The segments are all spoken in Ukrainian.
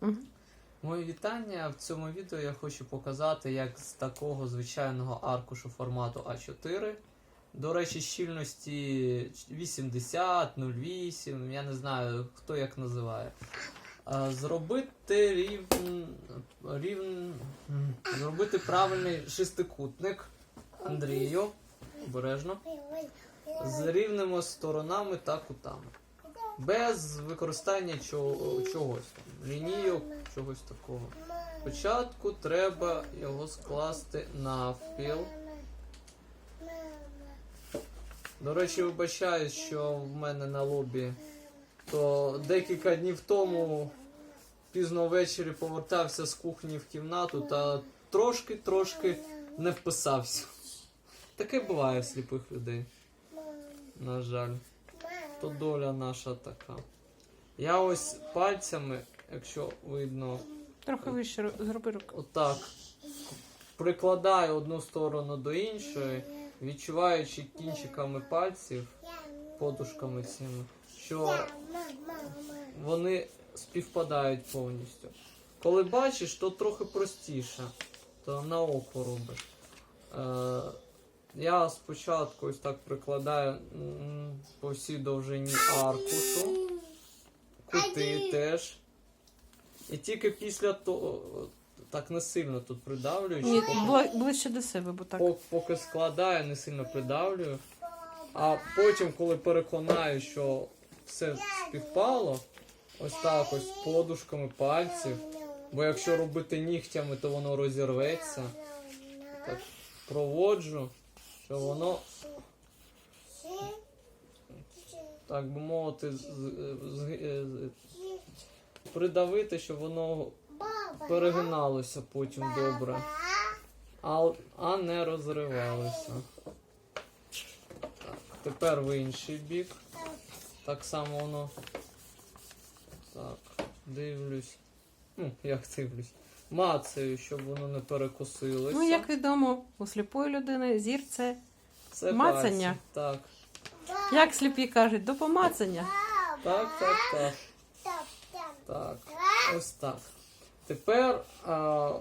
Мгм. Мої вітання. В цьому відео я хочу показати, як з такого звичайного аркушу формату А4. До речі, щільності 80, 08, я не знаю, хто як називає. Зробити рівн, рівн, зробити правильний шестикутник Андрію. Обережно. З рівними сторонами та кутами. Без використання чого, чогось. Лінійок, чогось такого. Спочатку треба його скласти навпіл. До речі, вибачаю, що в мене на лобі. То декілька днів тому пізно ввечері повертався з кухні в кімнату та трошки-трошки не вписався. Таке буває в сліпих людей. На жаль. То доля наша така. Я ось пальцями, якщо видно, Трохи вище зроби руку. отак прикладаю одну сторону до іншої, відчуваючи кінчиками пальців, подушками цими, що вони співпадають повністю. Коли бачиш, то трохи простіше, то на око робиш. Е, я спочатку ось так прикладаю по всій довжині аркушу, кути теж. І тільки після того, так не сильно тут придавлюючи, Ні, поки, бли- ближче до себе, бо так. пок- поки складаю, не сильно придавлюю. А потім, коли переконаю, що все співпало, ось так ось подушками пальців. Бо якщо робити нігтями, то воно розірветься. Так проводжу, що воно, так би мовити, з, з, з- з- придавити, щоб воно перегиналося потім добре. А, а не розривалося. Так, тепер в інший бік. Так само воно. Так, дивлюсь. Ну, як дивлюсь. Мацаю, щоб воно не перекосилося. Ну, як відомо, у сліпої людини зір це. Це мацання. пальці. Так. Як сліпі кажуть, до помацання. Так, так, так. Так. Ось так. Тепер а,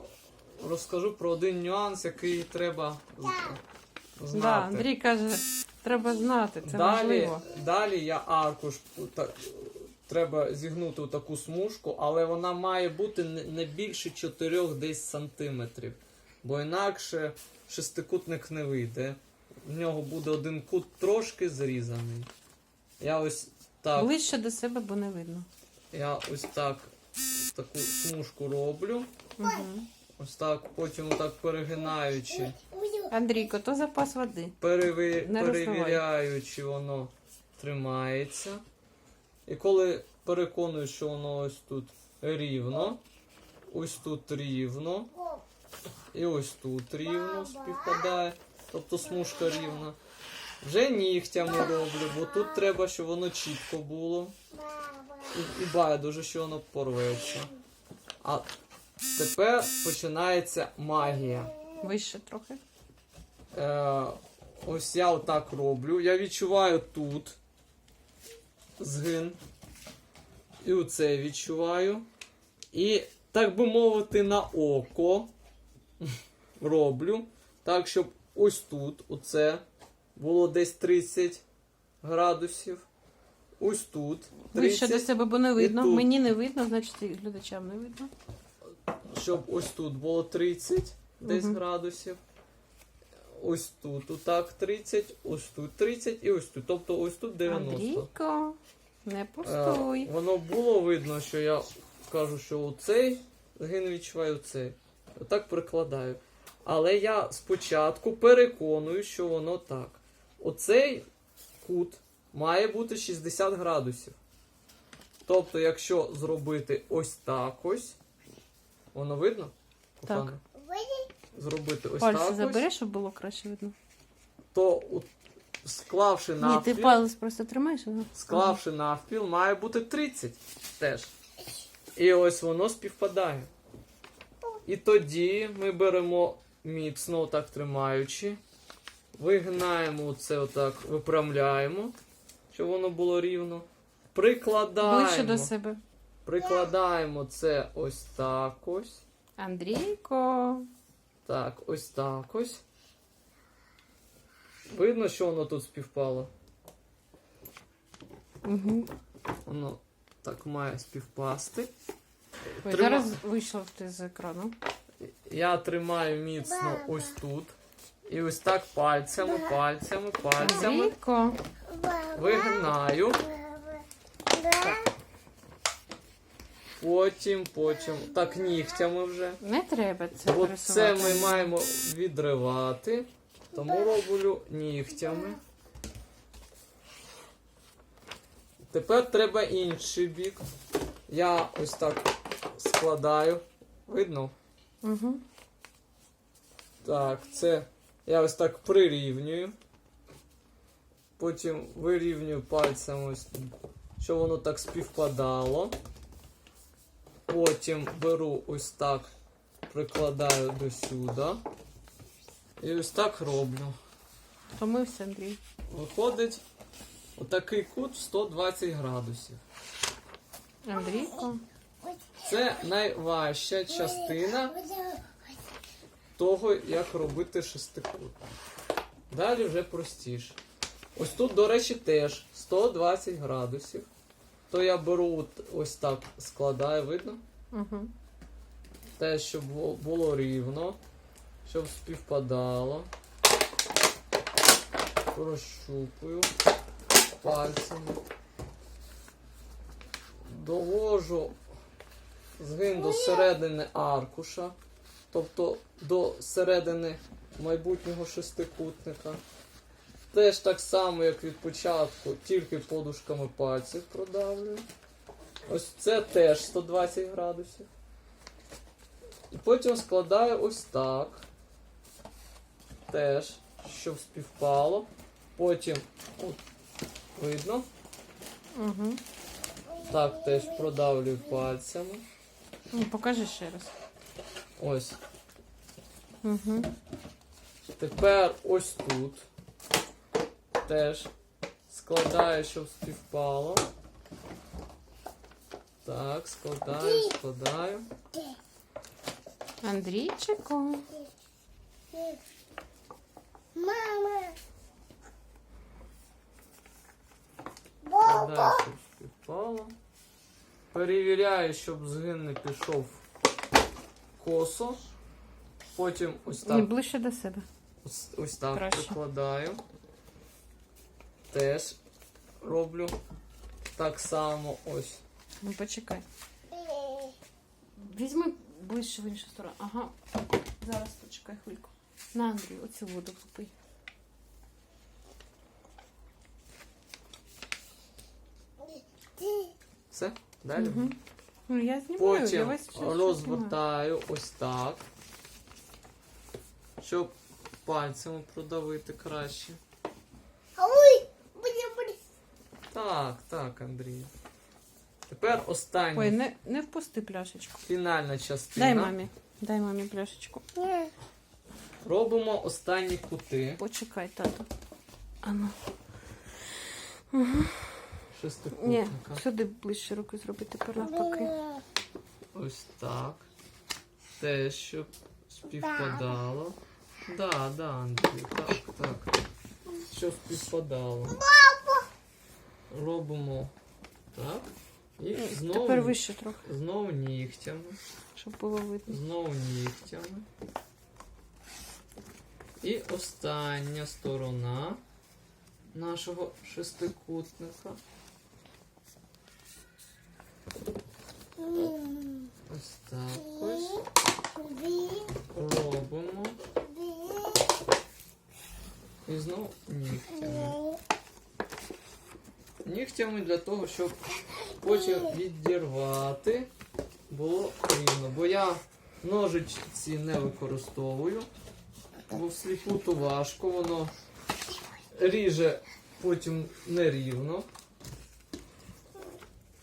розкажу про один нюанс, який треба з- Да. Андрій каже, треба знати, це далі, важливо. далі я аркуш так, треба зігнути у таку смужку, але вона має бути не, не більше 4 десь сантиметрів. Бо інакше шестикутник не вийде. В нього буде один кут трошки зрізаний. Я ось так. Ближче до себе, бо не видно. Я ось так таку смужку роблю. Угу. Ось так, потім отак перегинаючи, Андрійко, то запас води. переви... Не розливай. перевіряю, чи воно тримається. І коли переконую, що воно ось тут рівно, ось тут рівно, і ось тут рівно співпадає, тобто смужка рівна. Вже нігтями роблю, бо тут треба, щоб воно чітко було. І, і байдуже, що воно порветься. А тепер починається магія. Вище трохи. Е, ось я отак роблю. Я відчуваю тут згин. І оце відчуваю. І, так би мовити, на око роблю. Так, щоб ось тут, оце, було десь 30 градусів. Ось тут. Вище до себе, бо не видно. тут. Мені не видно, значить і глядачам не видно. щоб ось тут було 30 десь Мгм. градусів. Ось тут отак 30, ось тут 30 і ось тут. Тобто ось тут 90. Андрійко, не Е, пустуй. воно було видно, що я кажу, що оцей згин відчуваю цей. Отак прикладаю. Але я спочатку переконую, що воно так. Оцей кут має бути 60 градусів. Тобто, якщо зробити ось так ось, воно видно? Кохана? Зробити ось Пальці так забери, ось, щоб було краще видно. то у- склавши Ні, навпіл, ти палець просто тримаєш. воно- склавши навпіл, має бути 30 теж. І ось воно співпадає. І тоді ми беремо міцно, отак тримаючи, вигинаємо це отак, випрямляємо, щоб воно було рівно. Прикладаємо. Ближче до себе. Прикладаємо це ось так ось. Андрійко. Так, ось так ось. Видно, що воно тут співпало? Угу. Воно так має співпасти. Ой, Трима- зараз вийшов ти з екрану. Я тримаю міцно ось тут. І ось так пальцями, пальцями, пальцями Андрійко. Вигинаю. Потім, потім. Так, нігтями вже. Не треба це Бо це ми маємо відривати. Тому роблю нігтями. Тепер треба інший бік. Я ось так складаю. Видно? Угу. Так, це я ось так прирівнюю. Потім вирівнюю пальцем, ось, щоб воно так співпадало. Потім беру ось так, прикладаю до сюди. І ось так роблю. Втомився, Андрій. Виходить отакий кут в 120 градусів. Андрійко. Це найважча частина того, як робити шестикут. Далі вже простіше. Ось тут, до речі, теж 120 градусів. То я беру от ось так складаю, видно? Угу. Те, щоб було рівно, щоб співпадало. Прощупую пальцями. Довожу згин до середини аркуша, тобто до середини майбутнього шестикутника. Теж так само, як від початку, тільки подушками пальців продавлюю. Ось це теж 120 градусів. І потім складаю ось так. Теж, щоб співпало. Потім от, видно. Угу. Так, теж продавлюю пальцями. Ну, покажи ще раз. Ось. Угу. Тепер ось тут. Теж складаю, щоб співпало. Так, складаю, складаю. Андрійчику. Мама. Складаю, щоб співпало. Перевіряю, щоб згин не пішов косо. Потім ось Не так, ближче до себе. ось, ось так Краще. прикладаю. Теж роблю так само ось. Ну почекай. Візьми ближче в іншу сторону. Ага. Зараз почекай хвильку. На, Андрій, оцю воду попий. Все, далі. Угу. Ну, я знімаю, Потім час знімаю. розвертаю ось так, щоб пальцями продавити краще. Ой, буде, буде. Так, так, Андрій. Тепер остання Ой, не, не впусти пляшечку. фінальна частина. Дай мамі. Дай мамі пляшечку. Робимо останні кути Почекай, тато. Ану. Ні, шестикутника. сюди ближче руки зроби тепер навпаки. Ось так. Те, щоб співпадало. Да, да, Андрій, так, так. Щоб співпадало. Робимо так. І знову, Тепер вище трохи, знову нігтями. щоб було видно. Знову нігтями. І остання сторона нашого шестикутника. Ось так ось робимо. І знову нігтями. Нігтями для того, щоб потім відірвати було рівно. Бо я ножиці не використовую, бо всліпу то важко, воно ріже потім нерівно.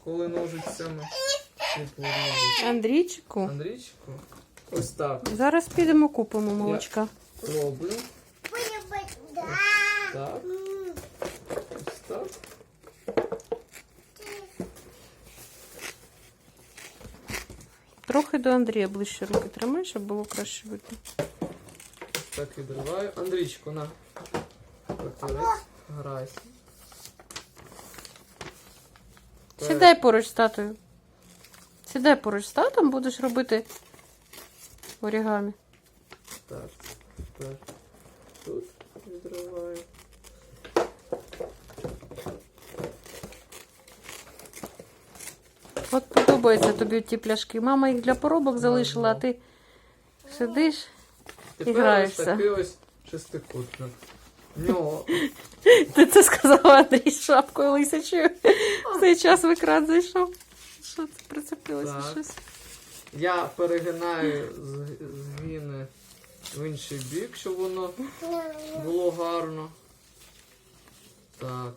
Коли ножицями. Андрійчику, Андрійчику, ось так зараз підемо купимо молочка. роблю. Так, М. ось так. Трохи до Андрія ближче руки тримай, щоб було краще видно. Так відриваю. Андрійчику, на. Грайся. Так, Сідай поруч з татою. Сідай поруч з татом, будеш робити орігамі. Так, так. Тут відриваю. От подобаються тобі ті пляшки. Мама їх для поробок залишила, а ти сидиш. Тепер ось граєшся. такий ось шестикутник. В нього Ти це сказала Андрій з шапкою лисячою. В цей час в екран зайшов. Що це прицепилося Так. щось? я перегинаю з- згини в інший бік, щоб воно було гарно. Так.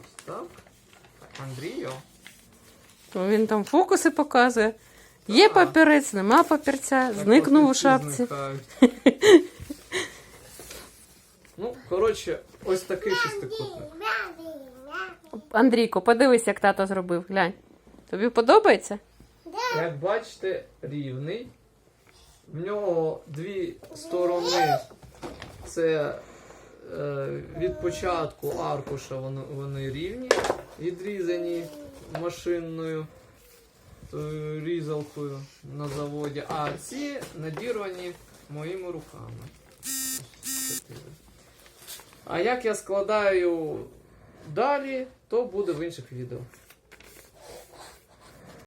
Ось Так. Андрію. Він там фокуси показує. Є папірець, нема папірця, зникнув у шапці. Ну, коротше, ось такий шестикутник. Андрійко, подивись, як тато зробив. Глянь. Тобі подобається? Як бачите, рівний. В нього дві сторони. Це е, від початку аркуша вони, вони рівні, відрізані машинною е, різалкою на заводі, а ці надірвані моїми руками. А як я складаю далі, то буде в інших відео.